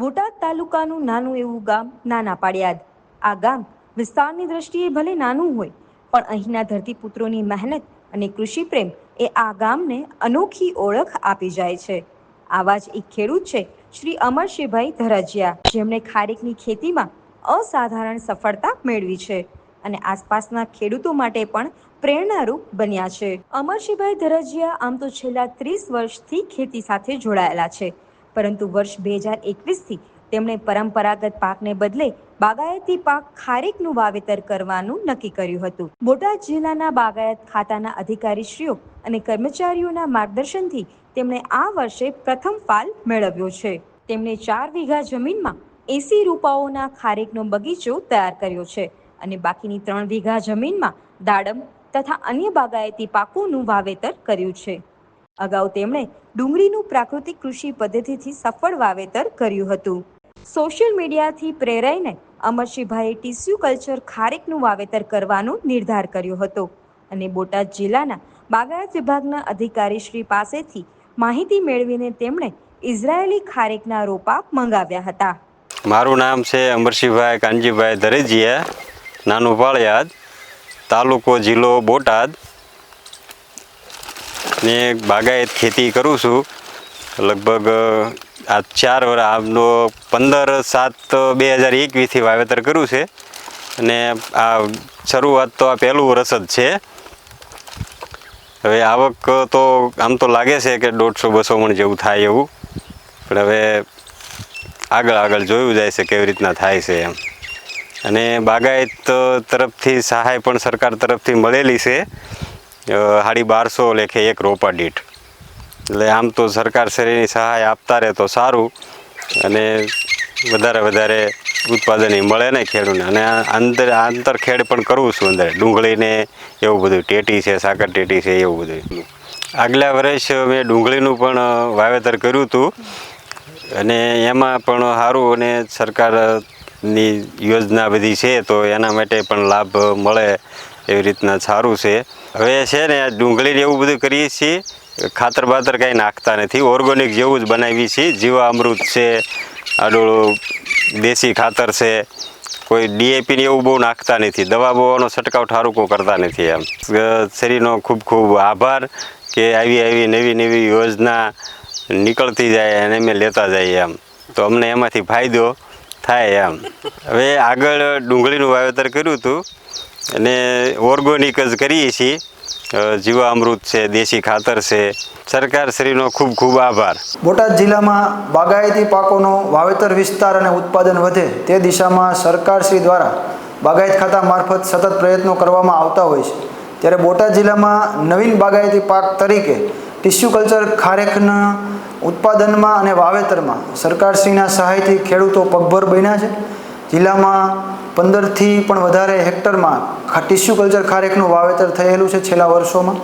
બોટાદ તાલુકાનું નાનું એવું ગામ નાના પાડિયાદ આ ગામ વિસ્તારની દ્રષ્ટિએ ભલે નાનું હોય, પણ અહીંના ધરતીપુત્રોની મહેનત અને કૃષિ પ્રેમ એ આ ગામને અનોખી ઓળખ આપી જાય છે. આવા જ એક ખેડૂત છે શ્રી અમરશીભાઈ ધરજિયા, જેમણે ખારેકની ખેતીમાં અસાધારણ સફળતા મેળવી છે અને આસપાસના ખેડૂતો માટે પણ પ્રેરણારૂપ બન્યા છે. અમરશીભાઈ ધરજિયા આમ તો છેલ્લા ત્રીસ વર્ષથી ખેતી સાથે જોડાયેલા છે. પરંતુ વર્ષ બે હજાર એકવીસથી તેમણે પરંપરાગત પાકને બદલે બાગાયતી પાક ખારેકનું વાવેતર કરવાનું નક્કી કર્યું હતું. બોટાદ જિલ્લાના બાગાયત ખાતાના અધિકારીશ્રીઓ અને કર્મચારીઓના માર્ગદર્શનથી તેમણે આ વર્ષે પ્રથમ ફાલ મેળવ્યો છે. તેમણે ચાર વીઘા જમીનમાં એસી રૂપાઓના ખારેકનો બગીચો તૈયાર કર્યો છે અને બાકીની ત્રણ વીઘા જમીનમાં દાડમ તથા અન્ય બાગાયતી પાકોનું વાવેતર કર્યું છે. અગાઉ તેમણે ડુંગળીનું પ્રાકૃતિક કૃષિ પદ્ધતિથી સફળ વાવેતર કર્યું હતું. સોશિયલ મીડિયાથી પ્રેરાઈને અમરશીભાઈએ ટીસ્યુ કલ્ચર ખારેકનું વાવેતર કરવાનો નિર્ધાર કર્યો હતો અને બોટાદ જિલ્લાના બાગાયત વિભાગના અધિકારીશ્રી પાસેથી માહિતી મેળવીને તેમણે ઇઝરાયેલી ખારેકના રોપા મંગાવ્યા હતા. મારું નામ છે અમરસિંહભાઈ કાનજીભાઈ ધરેજીયા નાનું પાળિયાદ તાલુકો જિલ્લો બોટાદ. ને બાગાયત ખેતી કરું છું. લગભગ આ ચાર વર્ષ આમનો પંદર સાત બે હજાર એકવીસથી વાવેતર કર્યું છે. અને આ શરૂઆત તો આ પહેલું વર્ષ જ છે. હવે આવક તો આમ તો લાગે છે કે દોઢસો, બસો મણ જેવું થાય એવું. પણ હવે આગળ આગળ જોયું જાય છે કેવી રીતના થાય છે એમ. અને બાગાયત તરફથી સહાય પણ સરકાર તરફથી મળેલી છે. સાડી બારસો લેખે એક રોપા દીઠ. એટલે આમ તો સરકાર શ્રેણીની સહાય આપતા રહે તો સારું. અને વધારે વધારે ઉત્પાદન એ મળે ને ખેડૂતને અને આ આંતર ખેડ પણ કરવું છું અંદર. ડુંગળીને એવું બધું, ટેટી છે, સાકર ટેટી છે, એવું બધું. આગલા વર્ષ મેં ડુંગળીનું પણ વાવેતર કર્યું હતું. અને એમાં પણ સારું અને સરકારની યોજના બધી છે તો એના માટે પણ લાભ મળે. એવી રીતના સારું છે. હવે છે ને ડુંગળીને ડુંગળી એવું બધું કરીએ છીએ, ખાતર બાતર કાંઈ નાખતા નથી. ઓર્ગોનિક જેવું જ બનાવીએ છીએ. જીવા અમૃત છે આડોળું દેશી ખાતર છે. કોઈ ડીએપી ને એવું બહુ નાખતા નથી. દવા બવાનો છંટકાવ ઠારુકો કરતા નથી એમ. શરીરનો ખૂબ ખૂબ આભાર કે આવી આવી નવી નવી યોજના નીકળતી જાય અને અમે લેતા જઈએ એમ. તો અમને એમાંથી ફાયદો થાય એમ. હવે આગળ ડુંગળીનું વાવેતર કર્યું હતું. અને ઓર્ગોનિક જ કરીએ છીએ. જીવામૃત છે, દેશી ખાતર છે. સરકાર શ્રીનો ખૂબ ખૂબ આભાર. બોટાદ જિલ્લામાં બાગાયતી પાકોનો વાવેતર વિસ્તાર અને ઉત્પાદન વધે તે દિશામાં સરકારશ્રી દ્વારા બાગાયત ખાતા મારફત સતત પ્રયત્નો કરવામાં આવતા હોય છે. ત્યારે બોટાદ જિલ્લામાં નવીન બાગાયતી પાક તરીકે ટિશ્યુ કલ્ચર ખારેકના ઉત્પાદનમાં અને વાવેતરમાં સરકારશ્રીના સહાયથી ખેડૂતો પગભર બન્યા છે. જિલ્લામાં પંદરથી પણ વધારે હેક્ટરમાં ટિશ્યુ કલ્ચર ખારેકનું વાવેતર થયેલું છે છેલ્લા વર્ષોમાં.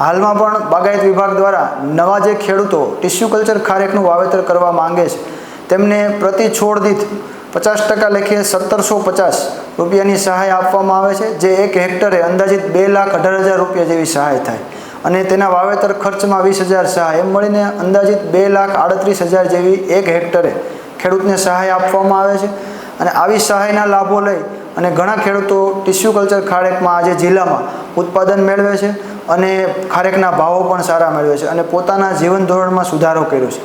હાલમાં પણ બાગાયત વિભાગ દ્વારા નવા જે ખેડૂતો ટિશ્યુ કલ્ચર ખારેકનું વાવેતર કરવા માંગે છે, તેમને પ્રતિ છોડ દીઠ પચાસ ટકા લેખે સત્તરસો પચાસ રૂપિયાની સહાય આપવામાં આવે છે, જે એક હેક્ટરે અંદાજિત બે લાખ અઢાર હજાર રૂપિયા જેવી સહાય થાય. અને તેના વાવેતર ખર્ચમાં વીસ હજાર સહાય એમ મળીને અંદાજિત બે લાખ આડત્રીસ હજાર જેવી એક હેક્ટરે ખેડૂતને સહાય આપવામાં આવે છે. અને આવી સહાયના લાભો લઈ અને ઘણા ખેડૂતો ટિશ્યુ કલ્ચર ખારેકમાં આજે જિલ્લામાં ઉત્પાદન મેળવે છે અને ખારેકના ભાવો પણ સારા મેળવે છે અને પોતાના જીવન ધોરણમાં સુધારો કર્યો છે.